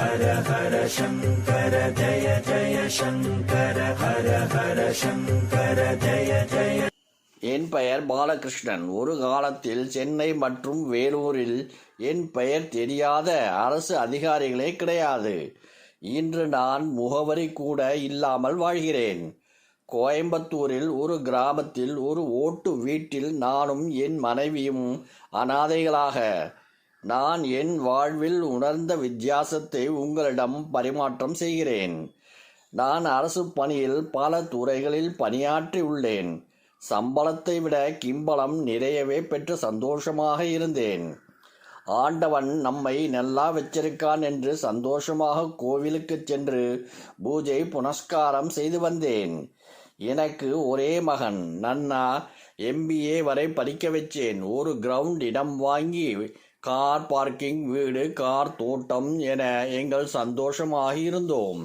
ஹர ஹர சங்கர ஜய ஜய சங்கர ஹர ஹர சங்கர ஜய ஜய என் பெயர் பாலகிருஷ்ணன். ஒரு காலத்தில் சென்னை மற்றும் வேலூரில் என் பெயர் தெரியாத அரசு அதிகாரிகளே கிடையாது. இன்று நான் முகவரி கூட இல்லாமல் வாழ்கிறேன். கோயம்புத்தூரில் ஒரு கிராமத்தில் ஒரு ஓட்டு வீட்டில் நானும் என் மனைவியும் அனாதைகளாக நான் என் வாழ்வில் உணர்ந்த வித்தியாசத்தை உங்களிடம் பரிமாற்றம் செய்கிறேன். நான் அரசு பணியில் பல துறைகளில் பணியாற்றி உள்ளேன். சம்பளத்தை விட கிம்பளம் நிறையவே பெற்று சந்தோஷமாக இருந்தேன். ஆண்டவன் நம்மை நல்லா வச்சிருக்கான் என்று சந்தோஷமாக கோவிலுக்கு சென்று பூஜை புனஸ்காரம் செய்து வந்தேன். எனக்கு ஒரே மகன் நன்னா எம்பிஏ வரை படிக்க வச்சேன். ஒரு கிரவுண்ட் இடம் வாங்கி கார் பார்க்கிங் வீடு கார் தோட்டம் என எங்கள் சந்தோஷமாக இருந்தோம்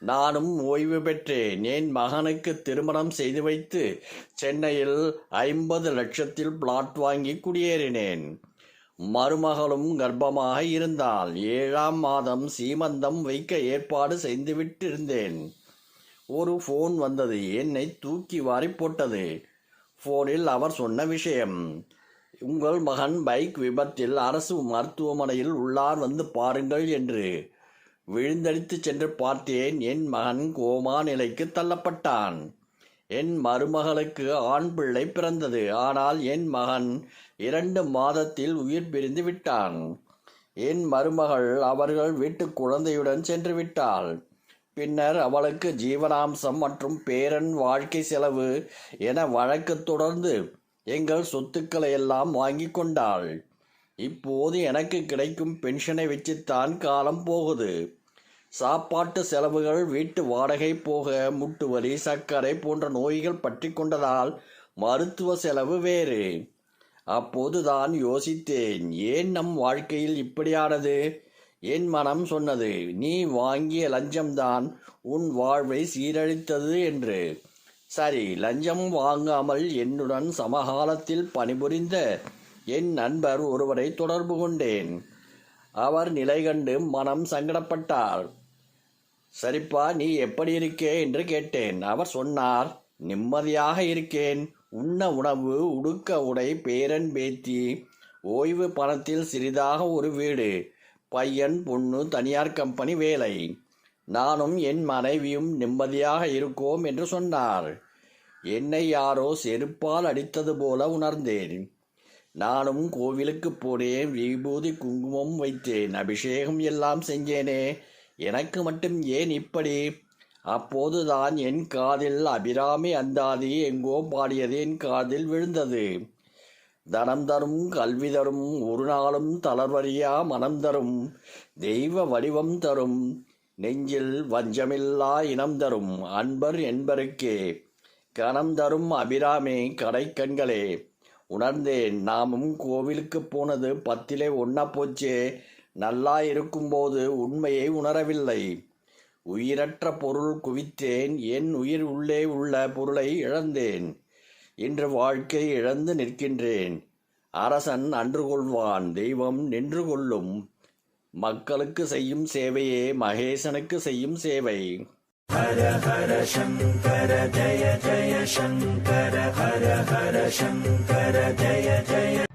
நானும் ஓய்வு பெற்றேன். என் மகனுக்கு திருமணம் செய்து வைத்து சென்னையில் ஐம்பது லட்சத்தில் பிளாட் வாங்கி குடியேறினேன். மருமகளும் கர்ப்பமாக இருந்தால் ஏழாம் மாதம் சீமந்தம் வைக்க ஏற்பாடு செய்துவிட்டிருந்தேன். ஒரு ஃபோன் வந்தது. என்னை தூக்கி வாரி போட்டது. ஃபோனில் அவர் சொன்ன விஷயம் உங்கள் மகன் பைக் விபத்தில் அரசு மருத்துவமனையில் உள்ளார் வந்து பாருங்கள் என்று விழுந்தடித்து சென்று பார்த்தேன். என் மகன் கோமா நிலைக்கு தள்ளப்பட்டான். என் மருமகளுக்கு ஆண் பிள்ளை பிறந்தது. ஆனால் என் மகன் இரண்டு மாதத்தில் உயிர் பிரிந்து விட்டான். என் மருமகள் அவர்கள் வீட்டு குழந்தையுடன் சென்று விட்டாள். பின்னர் அவளுக்கு ஜீவனாம்சம் மற்றும் பேரன் வாழ்க்கை செலவு என வழக்கு தொடர்ந்து எங்கள் சொத்துக்களை எல்லாம் வாங்கி கொண்டாள். இப்போது எனக்கு கிடைக்கும் பென்ஷனை வச்சுத்தான் காலம் போகுது. சாப்பாட்டு செலவுகள் வீட்டு வாடகை போக முட்டு வலி சர்க்கரை போன்ற நோய்கள் பற்றி கொண்டதால் மருத்துவ செலவு வேறு. அப்போதுதான் யோசித்தேன் ஏன் நம் வாழ்க்கையில் இப்படியானது? என் மனம் சொன்னது நீ வாங்கிய லஞ்சம்தான் உன் வாழ்வை சீரழித்தது என்று. சரி லஞ்சம் வாங்காமல் என்னுடன் சமகாலத்தில் பணிபுரிந்த என் நண்பர் ஒருவரை தொடர்பு கொண்டேன். அவர் நிலை கண்டு மனம் சங்கடப்பட்டார். சரிப்பா நீ எப்படி இருக்கே என்று கேட்டேன். அவர் சொன்னார் நிம்மதியாக இருக்கேன். உண்ண உணவு உடுக்க உடை பேரன் பேத்தி ஓய்வு பணத்தில் சிறிதாக ஒரு வீடு பையன் பொண்ணு தனியார் கம்பெனி வேலை. நானும் என் மனைவியும் நிம்மதியாக இருக்கோம் என்று சொன்னார் என்னை யாரோ செருப்பால் அடித்தது போல உணர்ந்தேன். நானும் கோவிலுக்கு போனேன் விபூதி குங்குமம் வைத்தேன் அபிஷேகம் எல்லாம் செஞ்சேனே. எனக்கு மட்டும் ஏன் இப்படி? அப்போதுதான் என் காதில் அபிராமி அந்தாதி எங்கோ பாடியது என் காதில் விழுந்தது. தனம் தரும் கல்வி தரும் ஒரு நாளும் தளர்வறியா மனம் தரும் தெய்வ வடிவம் தரும் நெஞ்சில் வஞ்சமில்லா இனம் தரும் அன்பர் என்பருக்கே. கணம் தரும் அபிராமி கடைக்கண்களே உணர்ந்தேன் நாமும் கோவிலுக்கு போனது பத்திலே ஒன்னா போச்சே. நல்லா இருக்கும்போது உண்மையை உணரவில்லை. உயிரற்ற பொருள் குவித்தேன் என் உயிர் உள்ளே உள்ள பொருளை இழந்தேன். இன்று வாழ்க்கை இழந்து நிற்கின்றேன். அரசன் அன்று கொள்வான் தெய்வம் நின்று கொள்ளும். மக்களுக்கு செய்யும் சேவையே மகேசனுக்கு செய்யும் சேவை. ஹர ஹர சங்கர ஜய ஜய சங்கர ஹர ஹர சங்கர ஜய ஜய